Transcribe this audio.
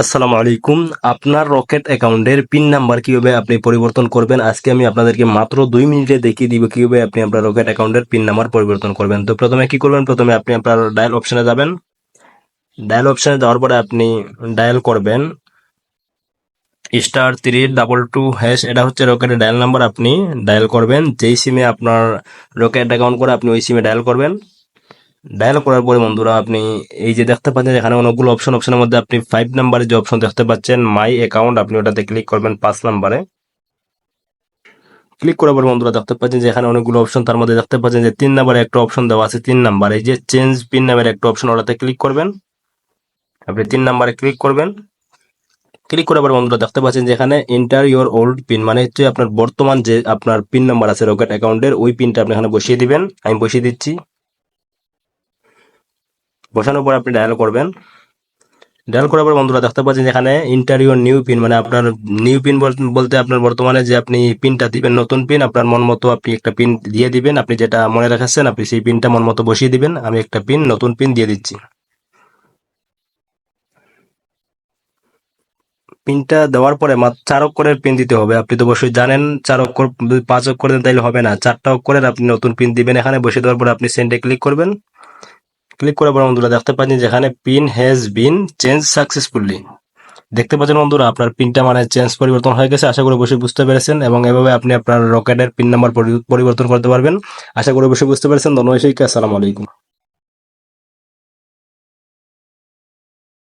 আসসালামু আলাইকুম। আপনার রকেট অ্যাকাউন্টের পিন নাম্বার কীভাবে আপনি পরিবর্তন করবেন? আজকে আমি আপনাদেরকে মাত্র দুই মিনিটে দেখিয়ে দিব কীভাবে আপনি আপনার রকেট অ্যাকাউন্টের পিন নাম্বার পরিবর্তন করবেন। তো প্রথমে কি করবেন? প্রথমে আপনি আপনার ডায়াল অপশানে যাবেন। ডায়াল অপশানে যাওয়ার পরে আপনি ডায়াল করবেন। Star three double two hash, এটা হচ্ছে রকেটের ডায়াল নাম্বার। আপনি ডায়াল করবেন। যেই সিমে আপনার রকেট অ্যাকাউন্ট করে আপনি ওই সিমে ডায়াল করবেন। ডায়াল করার পরে, বন্ধুরা, আপনি এই যে দেখতে পাচ্ছেন, এখানে অনেকগুলো অপশন অপশনের মধ্যে আপনি ফাইভ নাম্বারে যে অপশন দেখতে পাচ্ছেন মাই অ্যাকাউন্ট আপনি ওটাতে ক্লিক করবেন পাঁচ নাম্বারে ক্লিক করার পর, বন্ধুরা, দেখতে পাচ্ছেন যে এখানে অনেকগুলো অপশন তার মধ্যে দেখতে পাচ্ছেন যে তিন নাম্বারে একটা অপশন দেওয়া আছে, তিন নাম্বার যে চেঞ্জ পিন নামের একটা অপশন ওটাতে ক্লিক করবেন। আপনি তিন নাম্বারে ক্লিক করবেন। ক্লিক করার পর, বন্ধুরা, দেখতে পাচ্ছেন যে এখানে এন্টার ইওর ওল্ড পিন মানে হচ্ছে আপনার বর্তমান যে আপনার পিন নাম্বার আছে রকেট অ্যাকাউন্টের ওই পিনটা আপনি এখানে বসিয়ে দিবেন। আমি বসিয়ে দিচ্ছি। বসানোর পর আপনি ডায়াল করবেন। ডায়াল করার পর বন্ধুরা দেখতে পাচ্ছেন যেখানে ইন্টারিয়র নিউ পিন মানে আপনার নিউ পিন বলতে আপনার বর্তমানে যে আপনি পিনটা দিবেন, নতুন পিন আপনার মন মতো আপনি একটা পিন দিয়ে দিবেন। আপনি যেটা মনে রাখাচ্ছেন আপনি সেই পিনটা মন মতো বসিয়ে দিবেন। আমি একটা পিন নতুন পিন দিয়ে দিচ্ছি। পিনটা দেওয়ার পরে মাত্র চার অক্ষরের পিন দিতে হবে। আপনি তো অবশ্যই জানেন, চার অক্ষর পাঁচ অক্ষর দেন তাইলে হবে না। চারটা অক্ষরের আপনি নতুন পিন দিবেন এখানে। বসিয়ে দেওয়ার পরে আপনি সেন্ডে ক্লিক করবেন। ক্লিক করে বন্ধুরা দেখতে পাচ্ছেন যেখানে pin has been change successfully দেখতে পাচ্ছেন বন্ধুরা, আপনার পিনটা মানে চেঞ্জ পরিবর্তন হয়ে গেছে, আশা করি বসে বুঝতে পেরেছেন। এবং এভাবে আপনি আপনার রকেটের পিন নাম্বার পরিবর্তন করতে পারবেন। আশা করি বসে বুঝতে পেরেছেন। ধন্যবাদ আসসালামু আলাইকুম।